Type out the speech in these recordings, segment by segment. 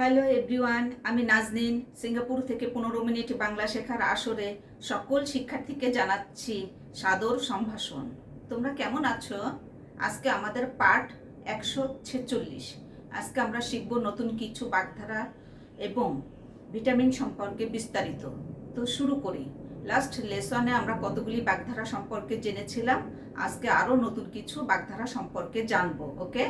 Hello everyone, আমি Naznin, Singapore থেকে পনেরো মিনিট বাংলা শেখার আসরে সকল শিক্ষার্থীকে জানাচ্ছি সাদর সম্ভাষণ। তোমরা কেমন আছো? আজকে আমাদের পাঠ একশো ছেচল্লিশ। আজকে আমরা শিখব নতুন কিছু বাগধারা এবং ভিটামিন সম্পর্কে বিস্তারিত। তো শুরু করি। লাস্ট লেসনে আমরা কতগুলি বাগধারা সম্পর্কে জেনেছিলাম? আজকে আরও নতুন কিছু বাগধারা সম্পর্কে জানব ওকে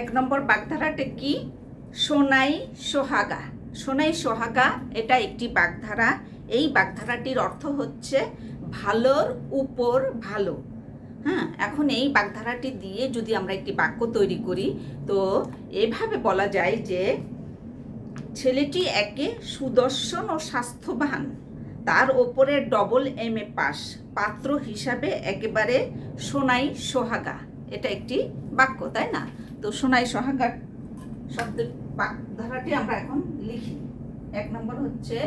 এক নম্বর বাগধারাটা কি? সোনাই সোহাগা। সোনাই সোহাগা, এটা একটি বাগধারা। এই বাগধারাটির অর্থ হচ্ছে ভালোর উপর ভালো। হ্যাঁ এখন এই বাগধারাটি দিয়ে যদি আমরা একটি বাক্য তৈরি করি, তো এভাবে বলা যায় যে ছেলেটি একে সুদর্শন ও স্বাস্থ্যবান। তার ওপরে ডবল এম এ পাস। পাত্র হিসাবে একেবারে সোনাই সোহাগা। এটা একটি বাক্য, তাই না? তো সোনাই সোহাগা শব্দের ধারাটি আমরা এখন লিখি। এক নম্বর হচ্ছে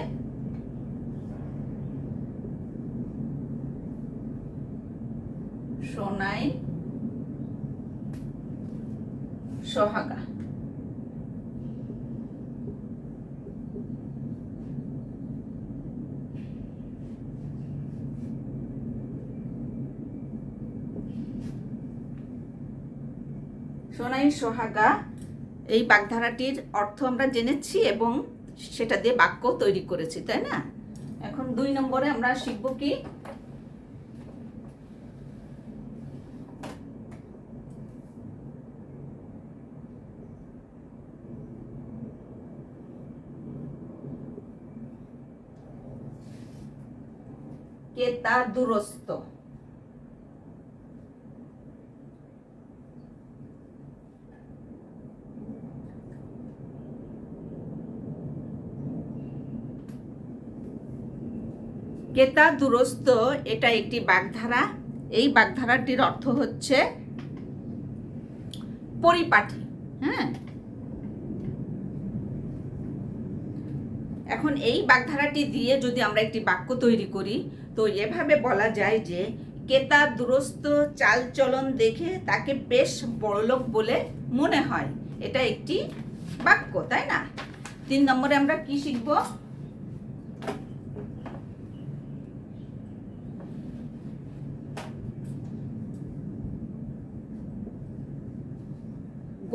সোনাই সোহাগা সোনাই সোহাগা, এই বাগধারাটির অর্থ আমরা জেনেছি এবং সেটা দিয়ে বাক্য তৈরি করেছি, তাই না? এখন দুই নম্বরে আমরা শিখব কি? কেতা দুরস্ত? কেতা দুরস্ত এটা একটি বাগধারা। এই বাগধারাটির অর্থ হচ্ছে পরিপাটি হ্যাঁ? এখন এই বাগধারাটি দিয়ে যদি আমরা একটি বাক্য তৈরি করি, তো এভাবে বলা যায় যে কেতা দুরস্ত চালচলন দেখে তাকে বেশ বড়লোক বলে মনে হয়। এটা একটি বাক্য, তাই না? তিন নম্বরে আমরা কি শিখব?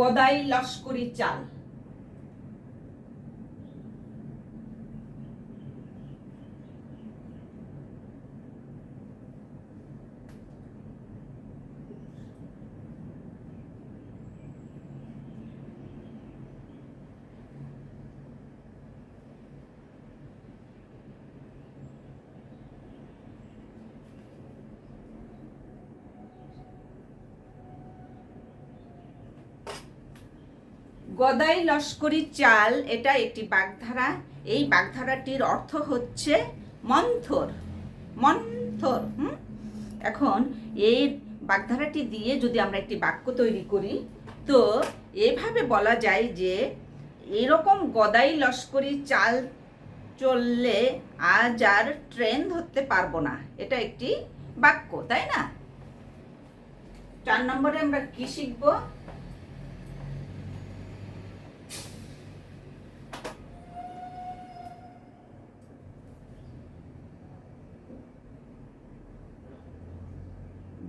গদাই লস্করি চাল। গদাই লস্করি চাল, এটা একটি বাগধারা। এই বাগধারাটির অর্থ হচ্ছে মন্থর। মন্থর, হুম? এখন এই বাগধারাটি দিয়ে যদি আমরা একটি বাক্য তৈরি করি, তো এভাবে বলা যায় যে এরকম গদাই লস্করি চাল চললে আজ আর ট্রেন ধরতে পারব না। এটা একটি বাক্য, তাই না? চার নম্বরে আমরা কি শিখব?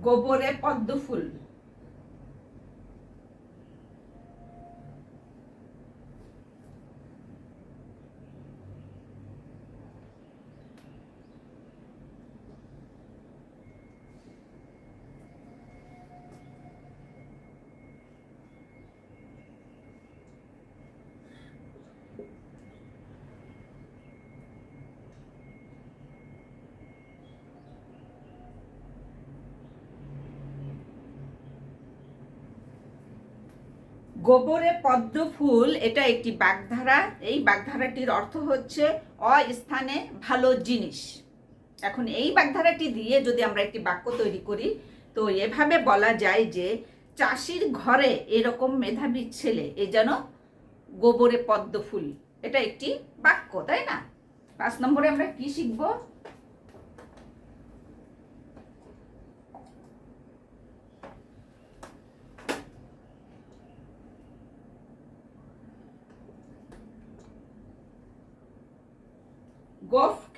গোবরে পদ্ম ফুল। গোবরে পদ্ম ফুল, এটা একটি বাগধারা। এই বাগধারাটির অর্থ হচ্ছে অস্থানে ভালো জিনিস। এখন এই বাগধারাটি দিয়ে যদি আমরা একটি বাক্য তৈরি করি, তো এভাবে বলা যায় যে চাষির ঘরে এরকম মেধাবী ছেলে, এ যেন গোবরে পদ্ম ফুল। এটা একটি বাক্য, তাই না? পাঁচ নম্বরে আমরা কি শিখব?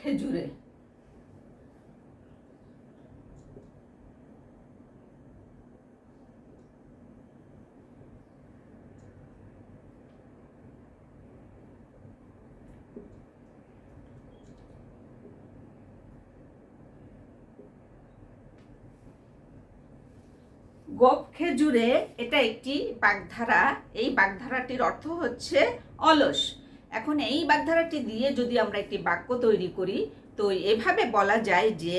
খেজুরে গোপ খেজুরে এটা একটি বাগধারা। এই বাগধারাটির অর্থ হচ্ছে অলস। এখন এই বাগধারাটি দিয়ে যদি আমরা একটি বাক্য তৈরি করি, তো এভাবে বলা যায় যে,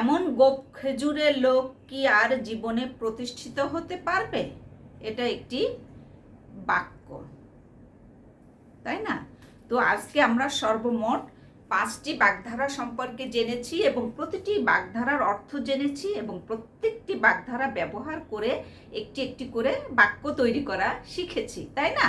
এমন গোপ খেজুরের লোক কি আর জীবনে প্রতিষ্ঠিত হতে পারবে? এটা একটি বাক্য। তাই না? তো আজকে আমরা সর্বমোট পাঁচটি বাগধারা সম্পর্কে জেনেছি এবং প্রতিটি বাগধারার অর্থ জেনেছি এবং প্রত্যেকটি বাগধারা ব্যবহার করে একটি একটি করে বাক্য তৈরি করা শিখেছি। তাই না?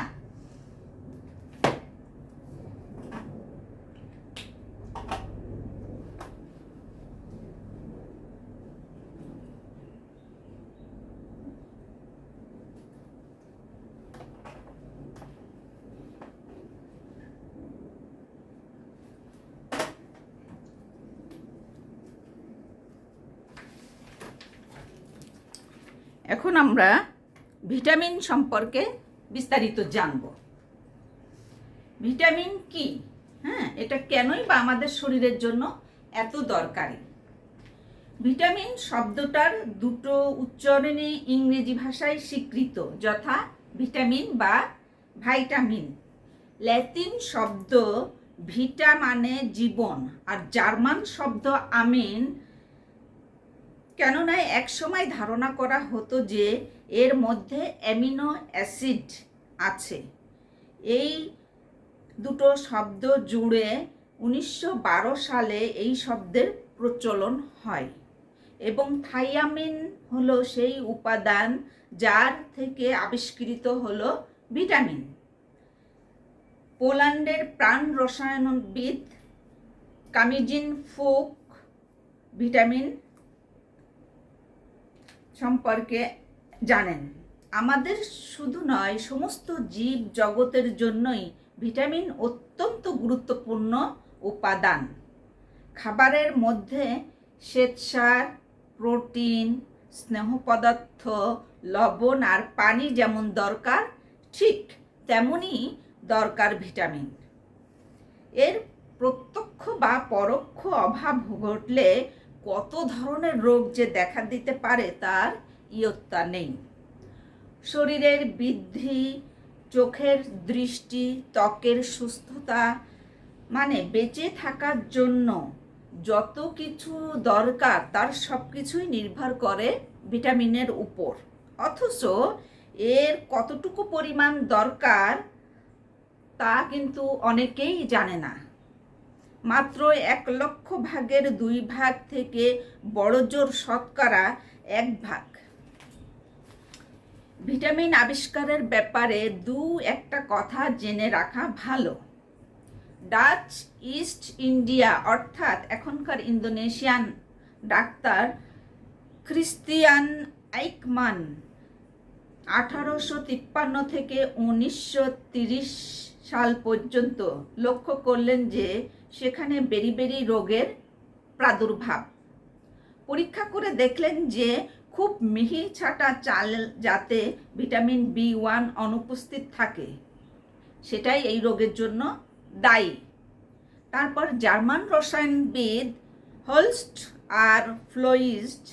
এখন আমরা ভিটামিন সম্পর্কে বিস্তারিত জানব। ভিটামিন কি? হ্যাঁ এটা কেনই বা আমাদের শরীরের জন্য এত দরকারি? ভিটামিন শব্দটার দুটো উচ্চারণে ইংরেজি ভাষায় স্বীকৃত, যথা ভিটামিন বা ভাইটামিন। ল্যাতিন শব্দ ভিটা মানে জীবন, আর জার্মান শব্দ আমিন কেননা একসময় ধারণা করা হতো যে এর মধ্যে অ্যামিনো অ্যাসিড আছে। এই দুটো শব্দ জুড়ে উনিশশো বারো সালে এই শব্দের প্রচলন হয় এবং থাইয়ামিন হলো সেই উপাদান যার থেকে আবিষ্কৃত হলো ভিটামিন। পোল্যান্ডের প্রাণ রসায়নবিদ কামিজিন ফোক ভিটামিন সম্পর্কে জানেন। আমাদের শুধু নয়, সমস্ত জীব জগতের জন্যই ভিটামিন অত্যন্ত গুরুত্বপূর্ণ উপাদান। খাবারের মধ্যে শ্বেতসার, প্রোটিন, স্নেহ পদার্থ, লবণ আর পানি যেমন দরকার, ঠিক তেমনই দরকার ভিটামিন। এর প্রত্যক্ষ বা পরোক্ষ অভাব ঘটলে কত ধরনের রোগ যে দেখা দিতে পারে তার ইয়ত্তা নেই। শরীরের বৃদ্ধি, চোখের দৃষ্টি, ত্বকের সুস্থতা মানে বেঁচে থাকার জন্য যত কিছু দরকার তার সব কিছুই নির্ভর করে ভিটামিনের উপর। অথচ এর কতটুকু পরিমাণ দরকার তা কিন্তু অনেকেই জানে না। মাত্র এক লক্ষ ভাগের দুই ভাগ থেকে বড় জোর শতকরা এক ভাগ। ভিটামিন আবিষ্কারের ব্যাপারে দু একটা কথা জেনে রাখা ভালো। ডাচ ইস্ট ইন্ডিয়া, অর্থাৎ এখনকার ইন্দোনেশিয়ান ডাক্তার ক্রিস্তিয়ান আইকমান, আঠারোশো তিপ্পান্ন থেকে উনিশশো তিরিশ সাল পর্যন্ত লক্ষ্য করলেন যে সেখানে বেরি বেরি রোগের প্রাদুর্ভাব। পরীক্ষা করে দেখলেন যে খুব মিহি ছাটা চাল যাতে ভিটামিন বি ওয়ান অনুপস্থিত থাকে, সেটাই এই রোগের জন্য দায়ী। তারপর জার্মান রসায়নবিদ হলস্ট আর ফ্লোইস্ট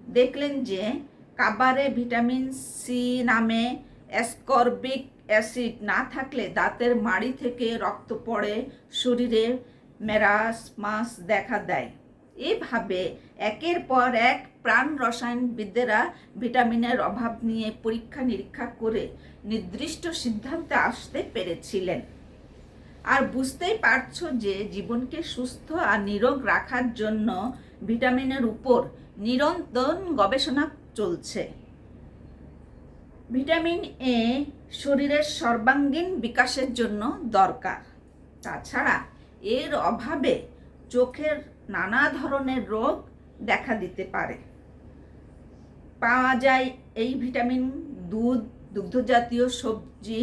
দেখলেন যে কাবারে ভিটামিন সি নামে অ্যাসকর্বিক অ্যাসিড না থাকলে দাঁতের মাড়ি থেকে রক্ত পড়ে, শরীরে মেরাস মাস দেখা দেয়। এভাবে একের পর এক প্রাণ রসায়নবিদেরা ভিটামিনের অভাব নিয়ে পরীক্ষা নিরীক্ষা করে নির্দিষ্ট সিদ্ধান্তে আসতে পেরেছিলেন। আর বুঝতেই পারছ যে জীবনকে সুস্থ আর নিরোগ রাখার জন্য ভিটামিনের উপর নিরন্তর গবেষণা চলছে। ভিটামিন এ শরীরের সর্বাঙ্গীন বিকাশের জন্য দরকার। তাছাড়া এর অভাবে চোখের নানা ধরনের রোগ দেখা দিতে পারে। পাওয়া যায় এই ভিটামিন, দুধ, দুগ্ধজাতীয় সবজি,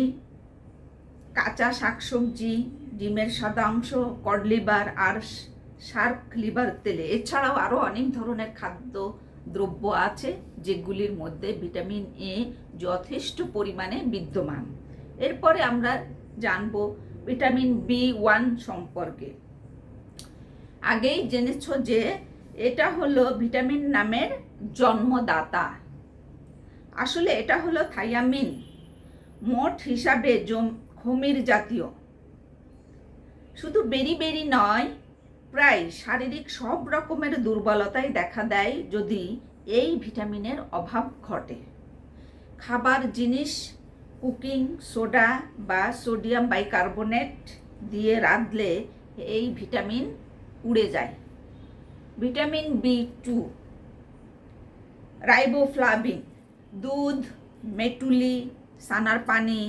কাঁচা শাকসবজি, ডিমের সাদা অংশ, কড লিভার আর শার্ক লিভার তেলে। এছাড়াও আরও অনেক ধরনের খাদ্য দ্রব্য আছে যেগুলির মধ্যে ভিটামিন এ যথেষ্ট পরিমাণে বিদ্যমান। এরপরে আমরা জানব ভিটামিন বি ওয়ান সম্পর্কে। আগেই জেনেছ যে এটা হলো ভিটামিন নামের জন্মদাতা। আসলে এটা হলো থাইয়ামিন, মোট হিসাবে জম খমির জাতীয়। শুধু বেরি বেরি নয় প্রায় শারীরিক সব রকমের দুর্বলতাই দেখা দেয় যদি এই ভিটামিনের অভাব ঘটে। খাবার জিনিস, কুকিং, সোডা বা সোডিয়াম বাইকার্বনেট দিয়ে রাঁধলে এই ভিটামিন উড়ে যায়। ভিটামিন বি টু, রাইবোফ্লাভিন, দুধ, মেটুলি, সানার পানি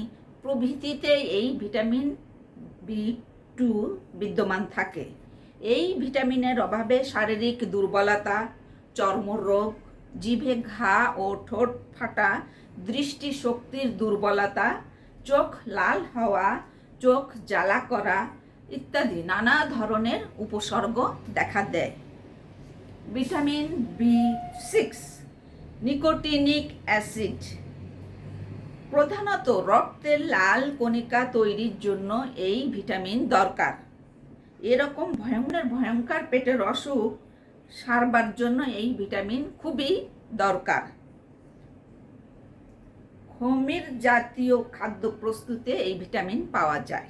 প্রভৃতিতে এই ভিটামিন বি টু বিদ্যমান থাকে। এই ভিটামিনের অভাবে শারীরিক দুর্বলতা, চর্মরোগ, জিভে ঘা ও ঠোঁট ফাটা, দৃষ্টিশক্তির দুর্বলতা, চোখ লাল হওয়া, চোখ জ্বালা করা ইত্যাদি নানা ধরনের উপসর্গ দেখা দেয়। Vitamin B six, nicotinic acid. প্রধানত রক্তের লাল কণিকা তৈরির জন্য এই ভিটামিন দরকার। এরকম ভয়ঙ্কর ভয়ঙ্কর পেটের অসুখ সারবার জন্য এই ভিটামিন খুবই দরকার। খমির জাতীয় খাদ্য প্রস্তুতে এই ভিটামিন পাওয়া যায়।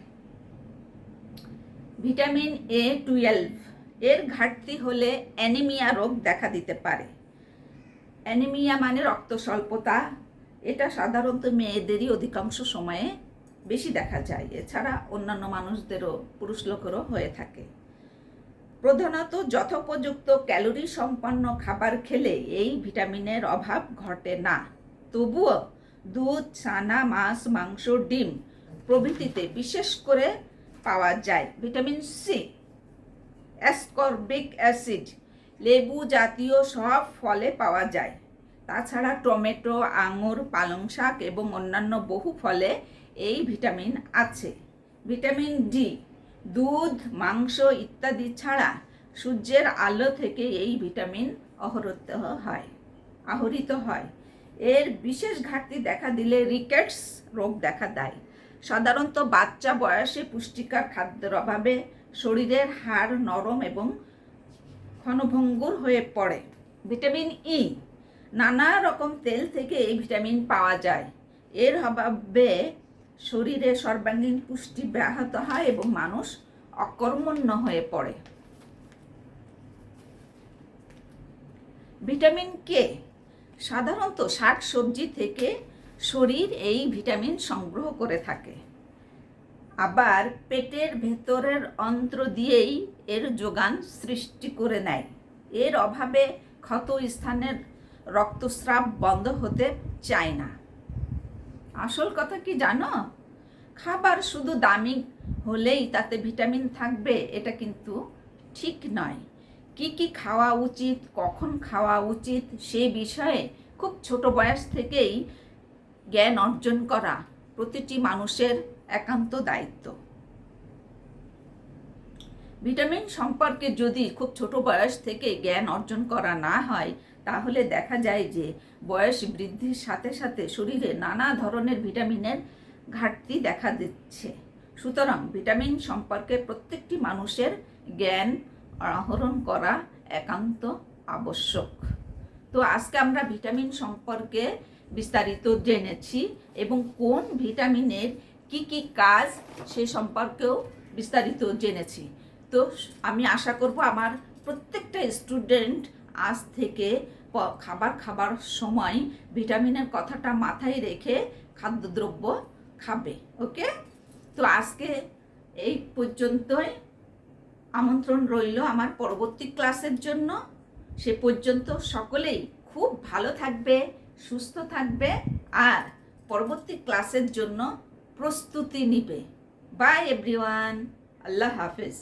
ভিটামিন এ টুয়েলভ, এর ঘাটতি হলে অ্যানিমিয়া রোগ দেখা দিতে পারে। অ্যানিমিয়া মানে রক্ত স্বল্পতা এটা সাধারণত মেয়েদেরই অধিকাংশ সময়ে বেশি দেখা যায়। এছাড়া অন্যান্য মানুষদেরও, পুরুষ লোকেরও হয়ে থাকে। প্রধানত যথোপযুক্ত ক্যালোরি সম্পন্ন খাবার খেলে এই ভিটামিনের অভাব ঘটে না। তবুও দুধ, ছানা, মাছ, মাংস, ডিম প্রভৃতিতে বিশেষ করে পাওয়া যায়। ভিটামিন সি, অ্যাসকর্বিক অ্যাসিড, লেবু জাতীয় সব ফলে পাওয়া যায়। তাছাড়া টমেটো, আঙুর, পালং শাক এবং অন্যান্য বহু ফলে এই ভিটামিন আছে। ভিটামিন ডি, দুধ, মাংস ইত্যাদি ছাড়া সূর্যের আলো থেকে এই ভিটামিন অহরত হয়, আহরিত হয়। এর বিশেষ ঘাটতি দেখা দিলে রিকেটস রোগ দেখা দেয়। সাধারণত বাচ্চা বয়সে পুষ্টিকর খাদ্যের অভাবে শরীরের হাড় নরম এবং ক্ষণভঙ্গুর হয়ে পড়ে। ভিটামিন ই, নানা রকম তেল থেকে এই ভিটামিন পাওয়া যায়। এর অভাবে শরীরে সর্বাঙ্গীন পুষ্টি ব্যাহত হয় এবং মানুষ অকর্মণ্য হয়ে পড়ে। ভিটামিন কে সাধারণত শাক সবজি থেকে শরীর এই ভিটামিন সংগ্রহ করে থাকে। আবার পেটের ভেতরের অন্ত্র দিয়েই এর যোগান সৃষ্টি করে নেয়। এর অভাবে ক্ষত স্থানের রক্তস্রাব বন্ধ হতে চায় না। আসল কথা কি জানো? খাবার শুধু দামি হলেই তাতে ভিটামিন থাকবে, এটা কিন্তু ঠিক নয়। কি কি খাওয়া উচিত, কখন খাওয়া উচিত, সে বিষয়ে খুব ছোট বয়স থেকেই জ্ঞান অর্জন করা প্রতিটি মানুষের একান্ত দায়িত্ব। ভিটামিন সম্পর্কে যদি খুব ছোট বয়স থেকে জ্ঞান অর্জন করা না হয় তাহলে দেখা যায় যে বয়স বৃদ্ধির সাথে সাথে শরীরে নানা ধরনের ভিটামিনের ঘাটতি দেখা দিচ্ছে। সুতরাং ভিটামিন সম্পর্কে প্রত্যেকটি মানুষের জ্ঞান আহরণ করা একান্ত আবশ্যক। তো আজকে আমরা ভিটামিন সম্পর্কে বিস্তারিত জেনেছি এবং কোন ভিটামিনের কি কি কাজ সে সম্পর্কেও বিস্তারিত জেনেছি। তো আমি আশা করব আমার প্রত্যেকটা স্টুডেন্ট আজ থেকে খাবার খাবার সময় ভিটামিনের কথাটা মাথায় রেখে খাদ্যদ্রব্য খাবে, ওকে? তো আজকে এই পর্যন্তই। আমন্ত্রণ রইল আমার পরবর্তী ক্লাসের জন্য। সে পর্যন্ত সকলেই খুব ভালো থাকবে, সুস্থ থাকবে আর পরবর্তী ক্লাসের জন্য প্রস্তুতি নিবে। বাই এভরিওয়ান আল্লাহ হাফেজ।